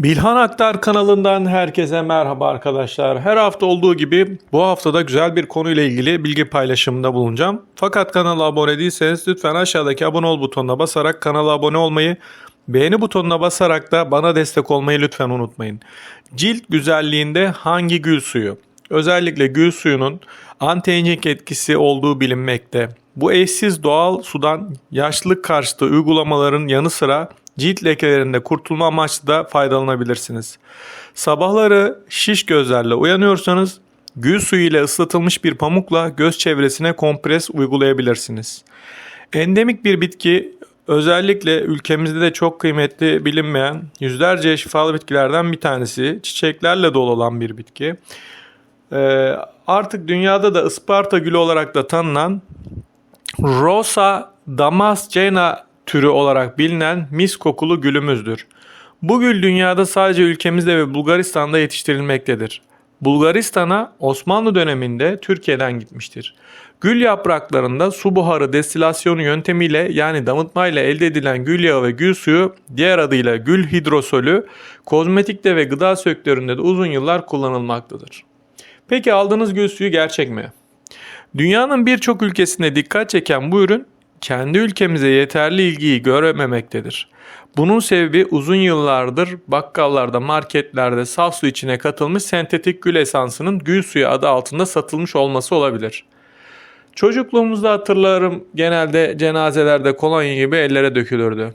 Bilhan Aktar kanalından herkese merhaba arkadaşlar. Her hafta olduğu gibi bu haftada güzel bir konuyla ilgili bilgi paylaşımında bulunacağım. Fakat kanala abone değilseniz lütfen aşağıdaki abone ol butonuna basarak kanala abone olmayı, beğeni butonuna basarak da bana destek olmayı lütfen unutmayın. Cilt güzelliğinde hangi gül suyu? Özellikle gül suyunun anti-aging etkisi olduğu bilinmekte. Bu eşsiz doğal sudan yaşlılık karşıtı uygulamaların yanı sıra cilt lekelerinde kurtulma amaçlı da faydalanabilirsiniz. Sabahları şiş gözlerle uyanıyorsanız gül suyu ile ıslatılmış bir pamukla göz çevresine kompres uygulayabilirsiniz. Endemik bir bitki özellikle ülkemizde de çok kıymetli bilinmeyen yüzlerce şifalı bitkilerden bir tanesi. Çiçeklerle dolu olan bir bitki. Ee, artık dünyada da Isparta gülü olarak da tanınan Rosa damascena türü olarak bilinen mis kokulu gülümüzdür. Bu gül dünyada sadece ülkemizde ve Bulgaristan'da yetiştirilmektedir. Bulgaristan'a Osmanlı döneminde Türkiye'den gitmiştir. Gül yapraklarında su buharı destilasyonu yöntemiyle yani damıtmayla elde edilen gül yağı ve gül suyu diğer adıyla gül hidrosolü kozmetikte ve gıda sektöründe de uzun yıllar kullanılmaktadır. Peki aldığınız gül suyu gerçek mi? Dünyanın birçok ülkesinde dikkat çeken bu ürün kendi ülkemize yeterli ilgiyi görememektedir. Bunun sebebi uzun yıllardır bakkallarda, marketlerde saf su içine katılmış sentetik gül esansının gül suyu adı altında satılmış olması olabilir. Çocukluğumuzda hatırlarım genelde cenazelerde kolonya gibi ellere dökülürdü.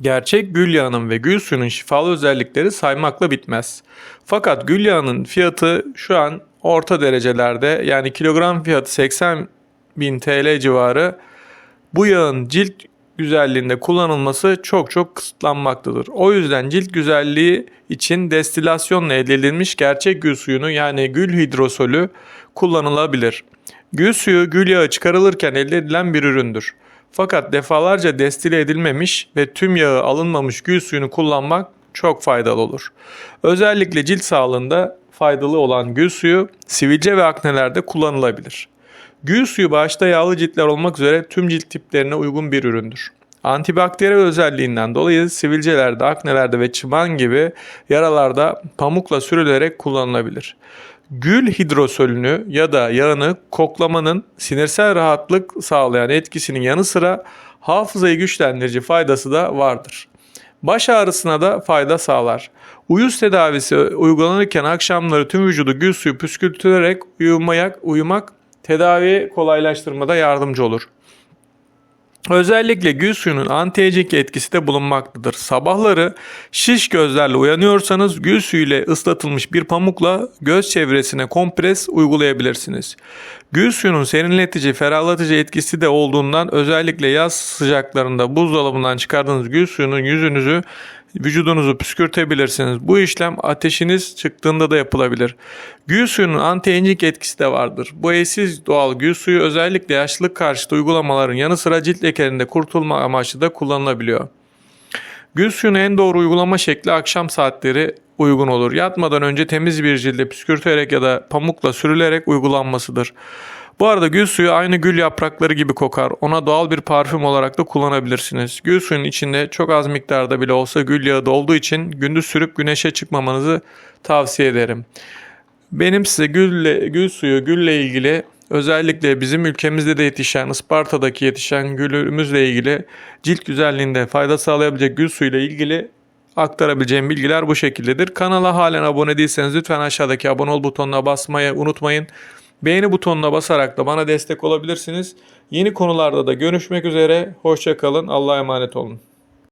Gerçek gül yağının ve gül suyunun şifalı özellikleri saymakla bitmez. Fakat gül yağının fiyatı şu an orta derecelerde yani kilogram fiyatı 80 bin TL civarı bu yağın cilt güzelliğinde kullanılması çok çok kısıtlanmaktadır. O yüzden cilt güzelliği için destilasyonla elde edilmiş gerçek gül suyunu yani gül hidrosolü kullanılabilir. Gül suyu gül yağı çıkarılırken elde edilen bir üründür. Fakat defalarca destile edilmemiş ve tüm yağı alınmamış gül suyunu kullanmak çok faydalı olur. Özellikle cilt sağlığında faydalı olan gül suyu sivilce ve aknelerde kullanılabilir. Gül suyu başta yağlı ciltler olmak üzere tüm cilt tiplerine uygun bir üründür. Antibakteriyel özelliğinden dolayı sivilcelerde, aknelerde ve çıban gibi yaralarda pamukla sürülerek kullanılabilir. Gül hidrosolünü ya da yağını koklamanın sinirsel rahatlık sağlayan etkisinin yanı sıra hafızayı güçlendirici faydası da vardır. Baş ağrısına da fayda sağlar. Uyuz tedavisi uygulanırken akşamları tüm vücudu gül suyu püskürtülerek uyumayak, uyumak tedaviyi kolaylaştırmada yardımcı olur. Özellikle gül suyunun anti-aging etkisi de bulunmaktadır. Sabahları şiş gözlerle uyanıyorsanız gül suyu ile ıslatılmış bir pamukla göz çevresine kompres uygulayabilirsiniz. Gül suyunun serinletici, ferahlatıcı etkisi de olduğundan özellikle yaz sıcaklarında buzdolabından çıkardığınız gül suyunun yüzünüzü vücudunuzu püskürtebilirsiniz. Bu işlem ateşiniz çıktığında da yapılabilir. Gül suyunun anti-aging etkisi de vardır. Bu eşsiz doğal gül suyu özellikle yaşlılık karşıtı uygulamaların yanı sıra cilt lekelerinde kurtulma amaçlı da kullanılabiliyor. Gül suyunun en doğru uygulama şekli akşam saatleri uygun olur. Yatmadan önce temiz bir cilde püskürterek ya da pamukla sürülerek uygulanmasıdır. Bu arada gül suyu aynı gül yaprakları gibi kokar. Ona doğal bir parfüm olarak da kullanabilirsiniz. Gül suyunun içinde çok az miktarda bile olsa gül yağı da olduğu için gündüz sürüp güneşe çıkmamanızı tavsiye ederim. Benim size gülle, gül suyu, gülle ilgili özellikle bizim ülkemizde de yetişen, Isparta'daki yetişen gülümüzle ilgili cilt güzelliğinde fayda sağlayabilecek gül suyu ile ilgili aktarabileceğim bilgiler bu şekildedir. Kanala halen abone değilseniz lütfen aşağıdaki abone ol butonuna basmayı unutmayın. Beğeni butonuna basarak da bana destek olabilirsiniz. Yeni konularda da görüşmek üzere. Hoşçakalın. Allah'a emanet olun.